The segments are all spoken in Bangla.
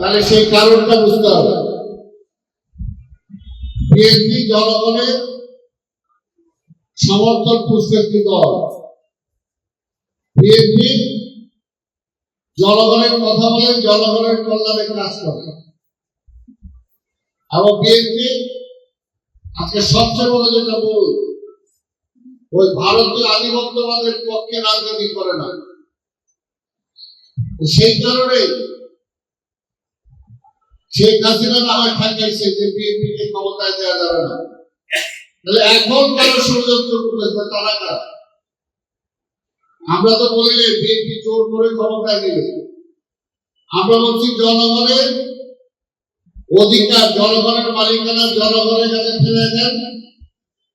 তাহলে সেই কারণটা বুঝতে হবে। বিএনপি জনগণের সমর্থন পুষ্ট দল? বিএনপি জনগণের কথা বলে জনগণের কল্যাণে কাজ করে। এবং বিএনপি আজকে সবচেয়ে বড় যেটা বল ওই ভারতীয় আধিপত্যবাদের পক্ষে রাজনীতি করে না। সেই কারণে শেখ হাসিনা নামে ঠাকাইছে যে বিএনপি কে ক্ষমতায় দেওয়া যাবে না। তাহলে এখন কারও ষড়যন্ত্র করতেছে তারা কারা? আমরা তো বলি বিএনপি জোর করে ক্ষমতায় দিবে আমরা বলছি জনগণের অধিকার, জনগণের মালিকানা, জনগণের কাছে ফেলে দেন।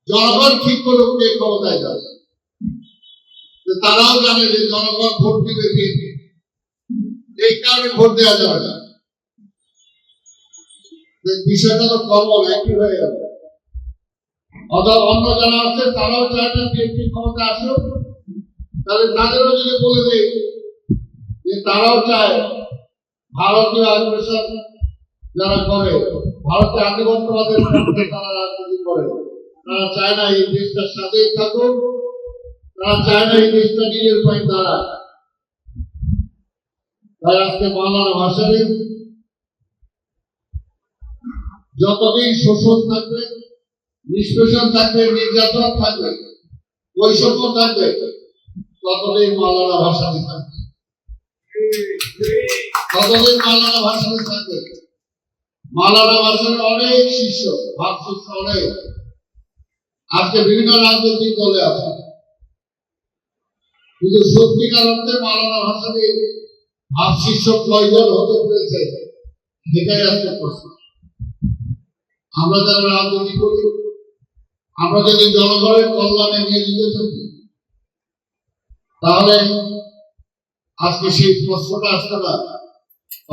জনগণ ঠিক করুক, কে ক্ষমতায় যাবে? তারাও জানে যে জনগণ ভোট দিবে এই কারণে ভোট দেওয়া যাবে না। বিষয়টা তো কমন একই হয়ে গেল। অথবা অন্য যারা আছে, তারাও চায় না বিএনপি ক্ষমতা আসুক। তাহলে তাদেরও যদি বলে দেয় যে তারাও চায় ভারতীয় আগ্রাসন যারা করে ভারতের আধিপত্যবাদের তারা রাজনীতি করে। তারা চায় না এই দেশটা স্বাধীন থাকুক, তারা চায় না এই দেশটা নিজের পায়ে দাঁড়ায় তাই আজকে বাংলার ভাষারই যতদিন শোষণ থাকবে, নিষ্পেষণ থাকবে, নির্যাতন থাকবে, বৈষম্য থাকবে, ততদিন মালানা ভাষাতে থাকবে। ততদিন মালানা ভাষাতে থাকবে। মালানা ভাষার অনেক শিষ্য ভাবশিষ্য অনেক। আজকে বিভিন্ন রাজনৈতিক দলে আছে। কিন্তু সত্যিকার অর্থে মালানা ভাষাতে ভাবশিষ্য কয়জন হতে পেরেছে সেটাই আজকে প্রশ্ন। আমরা যারা রাজনীতি করি, আমরা যদি জনগণের কল্যাণে নিয়োজিত থাকি, তাহলে আজকে সেই প্রশ্নটা আসতে না,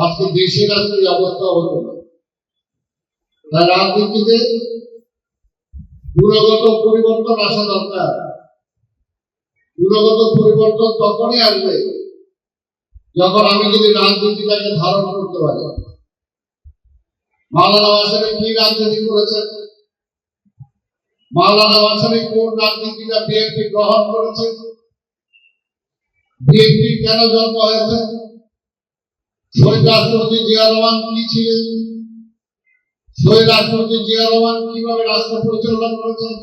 আজকে দেশের আজকে অবস্থা হতো না। রাজনীতিতে গুণগত পরিবর্তন আসা দরকার। গুণগত পরিবর্তন তখনই আসবে যখন আমি যদি রাজনীতিটাকে ধারণ করতে পারি। মাওলানা ভাসানী কি রাজনীতি করেছেন? মাওলানা ভাসানী কোন রাজনীতিটা বিএনপি গ্রহণ করেছে? বিএনপি কেন জন্ম হয়েছে? শহীদ রাষ্ট্রপতি জিয়া রহমান কি ছিলেন? শহীদ জিয়া রহমান কীভাবে রাষ্ট্র পরিচালনা করেছেন?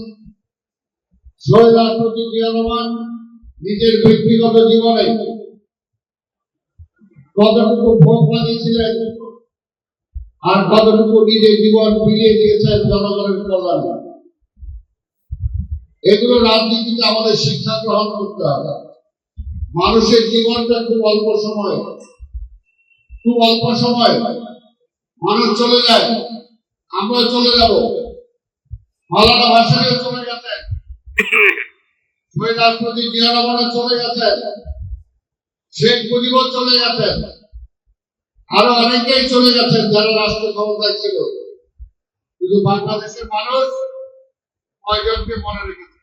শহীদ জিয়া রহমান নিজের ব্যক্তিগত জীবনে কতটুকু ভোগ আর কতটুকু নিজের জীবন ফিরিয়ে দিয়েছেন জনগণের এগুলো রাজনীতিতে আমাদের শিক্ষা গ্রহণ করতে হবে। মানুষের জীবনটা খুব অল্প সময়, খুব অল্প সময় মানুষ চলে যায়। আমরা চলে যাব। মালানা চলে গেছেন। শহীদ রাষ্ট্রপতি জিয়া চলে গেছেন। শেখ চলে আরও অনেকেই চলে গেছেন যারা রাষ্ট্র ক্ষমতায় ছিল। কিন্তু বাংলাদেশের মানুষ কয়জনকে মনে রেখেছে?